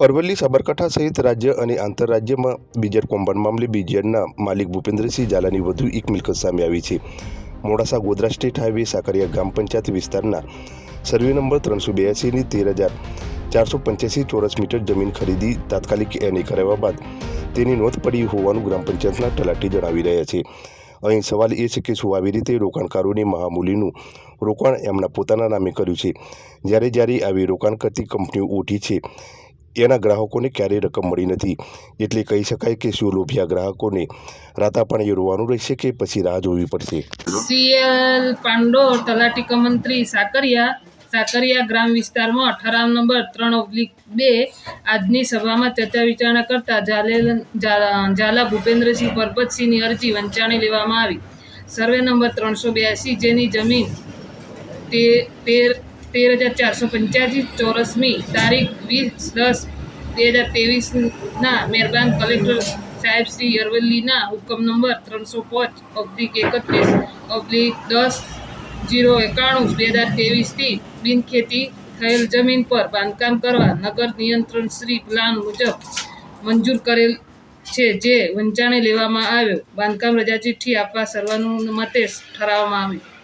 અરવલ્લી, સાબરકાંઠા સહિત રાજ્ય અને આંતરરાજ્યમાં બીજેડ કૌભાંડ મામલે બીજેડના માલિક ભૂપેન્દ્રસિંહ ઝાલાની વધુ એક મિલકત સામે આવી છે. મોડાસા ગોધરા સ્ટેટ હાઈવે, સાકરિયા ગ્રામ પંચાયત વિસ્તારના સર્વે નંબર ત્રણસો બ્યાસીની તેર હજાર ચારસો પંચ્યાસી ચોરસ મીટર જમીન ખરીદી તાત્કાલિક એની કરાવ્યા બાદ તેની નોંધ પડી હોવાનું ગ્રામ પંચાયતના તલાટી જણાવી રહ્યા છે. અહીં સવાલ એ છે કે શું આવી રીતે રોકાણકારોની મહામૂલીનું રોકાણ એમના પોતાના નામે કર્યું છે? જ્યારે જ્યારે આવી રોકાણ કરતી કંપનીઓ ઓછી છે એના ગ્રાહકોને ક્યારેય રકમ મળી નથી. એટલે કહી શકાય કે શું લોભિયા ગ્રાહકોને રાતા પાણીએ રોવાનું રહેશે કે પછી રાહ જોવી પડશે? સીએલ પાંડોર, તલાટી મંત્રી સાકરિયા સાકરિયા ગ્રામ વિસ્તારમાં ઠરાવ નંબર ત્રણ ઓબ્લિક બે આજની સભામાં ચર્ચા વિચારણા કરતા ઝાલેલ ઝાલા ભૂપેન્દ્રસિંહ પરબતસિંહની અરજી વંચાણી લેવામાં આવી. સર્વે નંબર ત્રણસો બ્યાસી, જેની જમીન તે, તેર તેર હજાર ચારસો પંચ્યાસી ચોરસમી તારીખ વીસ દસ બે હજાર ત્રેવીસના મહેરબાન કલેક્ટર સાહેબ શ્રી અરવલ્લીના હુકમ નંબર ત્રણસો પાંચ ઓબ્લિક એકત્રીસ ઓબ્લિક દસ જીરો એકાણું બે હજાર ત્રેવીસથી બિનખેતી થયેલ જમીન પર બાંધકામ કરવા નગર નિયંત્રણ શ્રી પ્લાન મુજબ મંજૂર કરેલ છે જે વંચાણે લેવામાં આવ્યો. બાંધકામ રજા ચિઠ્ઠી આપવા સર્વાનુમતે ઠરાવવામાં આવ્યું